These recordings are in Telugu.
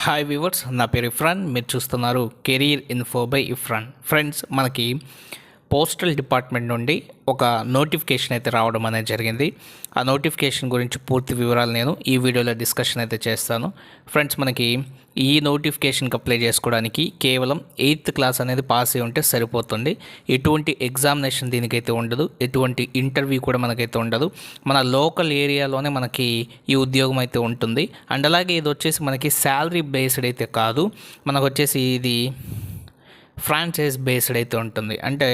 హాయ్ వ్యూవర్స్ నా పేరు ఇఫ్రాన్ మీరు చూస్తున్నారు career info by Ifran friends మనకి పోస్టల్ డిపార్ట్మెంట్ నుండి ఒక నోటిఫికేషన్ అయితే రావడం అనేది జరిగింది. ఆ నోటిఫికేషన్ గురించి పూర్తి వివరాలు నేను ఈ వీడియోలో డిస్కషన్ అయితే చేస్తాను. ఫ్రెండ్స్ మనకి ఈ నోటిఫికేషన్కి అప్లై చేసుకోవడానికి కేవలం ఎయిత్ క్లాస్ అనేది పాస్ అయి ఉంటే సరిపోతుంది. ఎటువంటి ఎగ్జామినేషన్ దీనికైతే ఉండదు. ఎటువంటి ఇంటర్వ్యూ కూడా మనకైతే ఉండదు. మన లోకల్ ఏరియాలోనే మనకి ఈ ఉద్యోగం అయితే ఉంటుంది. అండ్ అలాగే ఇది వచ్చేసి మనకి శాలరీ బేస్డ్ అయితే కాదు. మనకు వచ్చేసి ఇది ఫ్రాంచైజ్ బేస్డ్ అయితే ఉంటుంది. అంటే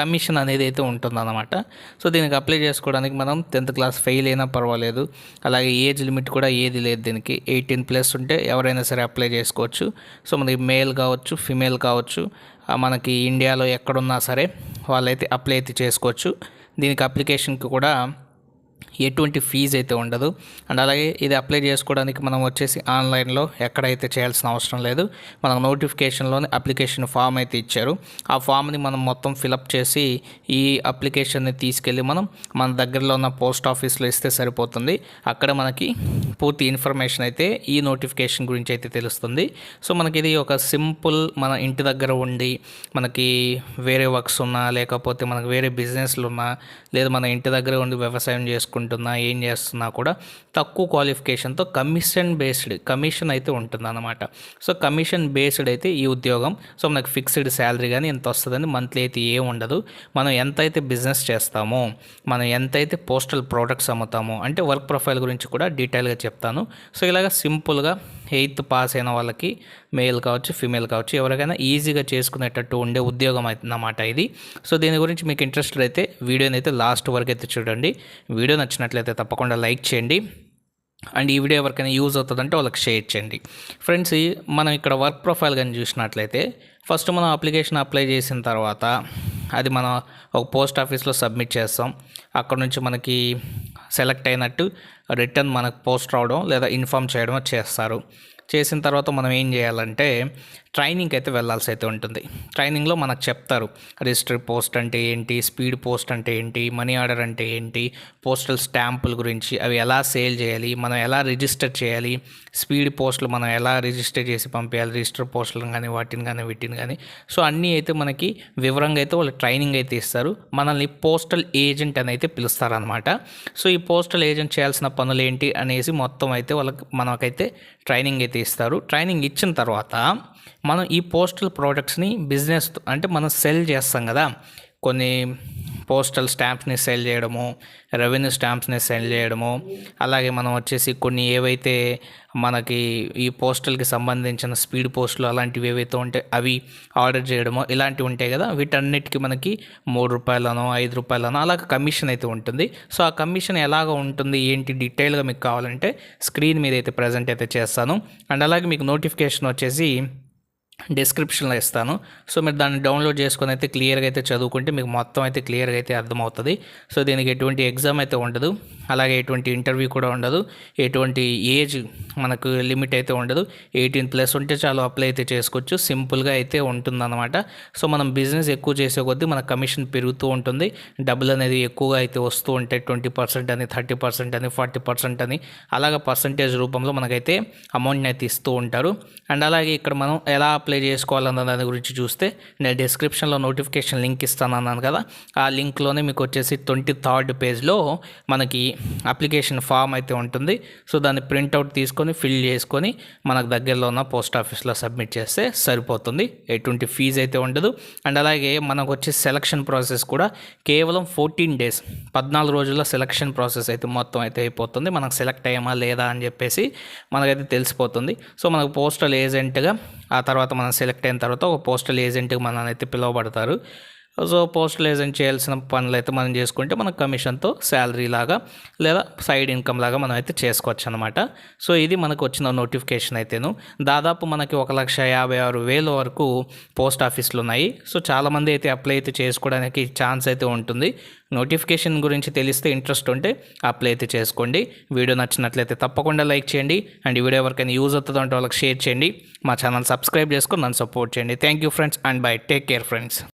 కమిషన్ అనేది అయితే ఉంటుంది అనమాట సో దీనికి అప్లై చేసుకోవడానికి మనం టెన్త్ క్లాస్ ఫెయిల్ అయినా పర్వాలేదు. అలాగే ఏజ్ లిమిట్ కూడా ఏది లేదు దీనికి. ఎయిటీన్ ప్లస్ ఉంటే ఎవరైనా సరే అప్లై చేసుకోవచ్చు. సో మనకి మేల్ కావచ్చు ఫిమేల్ కావచ్చు మనకి ఇండియాలో ఎక్కడున్నా సరే వాళ్ళైతే అప్లై అయితే చేసుకోవచ్చు. దీనికి అప్లికేషన్కి కూడా ఎటువంటి ఫీజు అయితే ఉండదు. అండ్ అలాగే ఇది అప్లై చేసుకోవడానికి మనం వచ్చేసి ఆన్లైన్లో ఎక్కడైతే చేయాల్సిన అవసరం లేదు మనకు నోటిఫికేషన్లోనే అప్లికేషన్ ఫామ్ అయితే ఇచ్చారు. ఆ ఫామ్ని మనం మొత్తం ఫిలప్ చేసి ఈ అప్లికేషన్ని తీసుకెళ్ళి మనం మన దగ్గరలో ఉన్న పోస్ట్ ఆఫీస్లో ఇస్తే సరిపోతుంది. అక్కడ మనకి పూర్తి ఇన్ఫర్మేషన్ అయితే ఈ నోటిఫికేషన్ గురించి అయితే తెలుస్తుంది. సో మనకి ఇది ఒక సింపుల్ మన ఇంటి దగ్గర ఉండి మనకి వేరే వర్క్స్ ఉన్నా లేకపోతే మనకు వేరే బిజినెస్లు ఉన్నా లేదా మన ఇంటి దగ్గర ఉండి వ్యవసాయం చేసుకుంటున్నా ఏం చేస్తున్నా కూడా తక్కువ క్వాలిఫికేషన్తో కమిషన్ బేస్డ్ కమిషన్ అయితే ఉంటుంది అనమాట సో కమిషన్ బేస్డ్ అయితే ఈ ఉద్యోగం. సో మనకు ఫిక్స్డ్ శాలరీ కానీ ఎంత వస్తుందని మంత్లీ అయితే ఏం ఉండదు. మనం ఎంతైతే బిజినెస్ చేస్తామో మనం ఎంతైతే పోస్టల్ ప్రోడక్ట్స్ అమ్ముతామో అంటే వర్క్ ప్రొఫైల్ గురించి కూడా డీటెయిల్గా చెప్తాను. సో ఇలాగ సింపుల్గా ఎయిత్ పాస్ అయిన వాళ్ళకి మేల్ కావచ్చు ఫీమేల్ కావచ్చు ఎవరికైనా ఈజీగా చేసుకునేటట్టు ఉండే ఉద్యోగం అన్నమాట ఇది. సో దీని గురించి మీకు ఇంట్రెస్టెడ్ అయితే వీడియోని అయితే లాస్ట్ వరకు అయితే చూడండి. వీడియో నచ్చినట్లయితే తప్పకుండా లైక్ చేయండి. అండ్ ఈ వీడియో ఎవరికైనా యూజ్ అవుతుందంటే వాళ్ళకి షేర్ చేయండి. ఫ్రెండ్స్ మనం ఇక్కడ వర్క్ ప్రొఫైల్ కానీ చూసినట్లయితే ఫస్ట్ మనం అప్లికేషన్ అప్లై చేసిన తర్వాత అది మనం ఒక పోస్ట్ ఆఫీస్లో సబ్మిట్ చేస్తాం. అక్కడ నుంచి మనకి సెలెక్ట్ అయినట్టు రిటర్న్ మనకు పోస్ట్ రావడం లేదా ఇన్ఫామ్ చేయడం చేస్తారు. చేసిన తర్వాత మనం ఏం చేయాలంటే ట్రైనింగ్కి అయితే వెళ్ళాల్సి అయితే ఉంటుంది. ట్రైనింగ్లో మనకు చెప్తారు రిజిస్టర్ పోస్ట్ అంటే ఏంటి స్పీడ్ పోస్ట్ అంటే ఏంటి మనీ ఆర్డర్ అంటే ఏంటి పోస్టల్ స్టాంపుల గురించి అవి ఎలా సేల్ చేయాలి మనం ఎలా రిజిస్టర్ చేయాలి స్పీడ్ పోస్టులు మనం ఎలా రిజిస్టర్ చేసి పంపించాలి రిజిస్టర్ పోస్టులను కానీ వాటిని కానీ వీటిని కానీ. సో అన్నీ అయితే మనకి వివరంగా అయితే వాళ్ళు ట్రైనింగ్ అయితే ఇస్తారు. మనల్ని పోస్టల్ ఏజెంట్ అని అయితే పిలుస్తారనమాట సో ఈ పోస్టల్ ఏజెంట్ చేయాల్సిన పనులు ఏంటి అనేసి మొత్తం అయితే వాళ్ళకి మనకైతే ట్రైనింగ్ అయితే ఇస్తారు ట్రైనింగ్ ఇచ్చిన తర్వాత మనం ఈ పోస్టల్ ప్రోడక్ట్స్ని బిజినెస్ అంటే మనం సెల్ చేస్తాం కదా. కొన్ని పోస్టల్ స్టాంప్స్ని సెల్ చేయడము రెవెన్యూ స్టాంప్స్ని సెల్ చేయడము. అలాగే మనం వచ్చేసి కొన్ని ఏవైతే మనకి ఈ పోస్టల్కి సంబంధించిన స్పీడ్ పోస్టులు అలాంటివి ఏవైతే ఉంటే అవి ఆర్డర్ చేయడము ఇలాంటివి ఉంటాయి కదా వీటన్నిటికీ మనకి మూడు రూపాయలనో ఐదు రూపాయలనో అలాగ కమిషన్ అయితే ఉంటుంది. సో ఆ కమిషన్ ఎలాగ ఉంటుంది ఏంటి డీటెయిల్గా మీకు కావాలంటే స్క్రీన్ మీద అయితే ప్రజెంట్ అయితే చేస్తాను. అండ్ అలాగే మీకు నోటిఫికేషన్ వచ్చేసి డిస్క్రిప్షన్లో ఇస్తాను. సో మీరు దాన్ని డౌన్లోడ్ చేసుకొని అయితే క్లియర్గా అయితే చదువుకుంటే మీకు మొత్తం అయితే క్లియర్గా అయితే అర్థమవుతుంది. సో దీనికి ఎటువంటి ఎగ్జామ్ అయితే ఉండదు. అలాగే ఎటువంటి ఇంటర్వ్యూ కూడా ఉండదు. ఎటువంటి ఏజ్ మనకు లిమిట్ అయితే ఉండదు. ఎయిటీన్ ప్లస్ ఉంటే చాలు అప్లై అయితే చేసుకోవచ్చు. సింపుల్గా అయితే ఉంటుందన్నమాట. సో మనం బిజినెస్ ఎక్కువ చేసే కొద్దీ మన కమిషన్ పెరుగుతూ ఉంటుంది. డబ్బులు అనేది ఎక్కువగా అయితే వస్తూ ఉంటాయి ట్వంటీ పర్సెంట్ అని థర్టీ పర్సెంట్ అని ఫార్టీ పర్సెంట్ అని అలాగ పర్సంటేజ్ రూపంలో మనకైతే అమౌంట్ని అయితే ఇస్తూ ఉంటారు. అండ్ అలాగే ఇక్కడ మనం ఎలా అప్లై చేసుకోవాలన్న దాని గురించి చూస్తే నేను డిస్క్రిప్షన్లో నోటిఫికేషన్ లింక్ ఇస్తాను అన్నాను కదా. ఆ లింక్లోనే మీకు వచ్చేసి ట్వంటీ థర్డ్ పేజ్లో మనకి అప్లికేషన్ ఫామ్ అయితే ఉంటుంది. సో దాన్ని ప్రింట్అవుట్ తీసుకొని ఫిల్ చేసుకొని మనకు దగ్గరలో ఉన్న పోస్ట్ ఆఫీస్లో సబ్మిట్ చేస్తే సరిపోతుంది. ఎటువంటి ఫీజు అయితే ఉండదు. అండ్ అలాగే మనకు వచ్చే సెలక్షన్ ప్రాసెస్ కూడా కేవలం ఫోర్టీన్ డేస్ పద్నాలుగు రోజుల్లో సెలక్షన్ ప్రాసెస్ అయితే మొత్తం అయితే అయిపోతుంది. మనకు సెలెక్ట్ అయ్యామా లేదా అని చెప్పేసి మనకైతే తెలిసిపోతుంది. సో మనకు పోస్టల్ ఏజెంట్గా ఆ తర్వాత మనం సెలెక్ట్ అయిన తర్వాత ఒక పోస్టల్ ఏజెంట్కి మనల్ని అయితే పిలువబడతారు. సో పోస్టల్ చేయాల్సిన పనులు అయితే మనం చేసుకుంటే మన కమిషన్తో శాలరీ లాగా లేదా సైడ్ ఇన్కమ్ లాగా మనం అయితే చేసుకోవచ్చు అనమాట సో ఇది మనకు వచ్చిన నోటిఫికేషన్ అయితేను. దాదాపు మనకి ఒక లక్ష యాభై ఆరు వేల వరకు పోస్ట్ ఆఫీసులు ఉన్నాయి. సో చాలామంది అయితే అప్లై అయితే చేసుకోవడానికి ఛాన్స్ అయితే ఉంటుంది. నోటిఫికేషన్ గురించి తెలిస్తే ఇంట్రెస్ట్ ఉంటే అప్లై అయితే చేసుకోండి. వీడియో నచ్చినట్లయితే తప్పకుండా లైక్ చేయండి. అండ్ వీడియో ఎవరికైనా యూజ్ అవుతుందో అంటే వాళ్ళకి షేర్ చేయండి. మా ఛానల్ సబ్స్క్రైబ్ చేసుకొని నన్ను సపోర్ట్ చేయండి. Thank you friends and bye. Take care friends.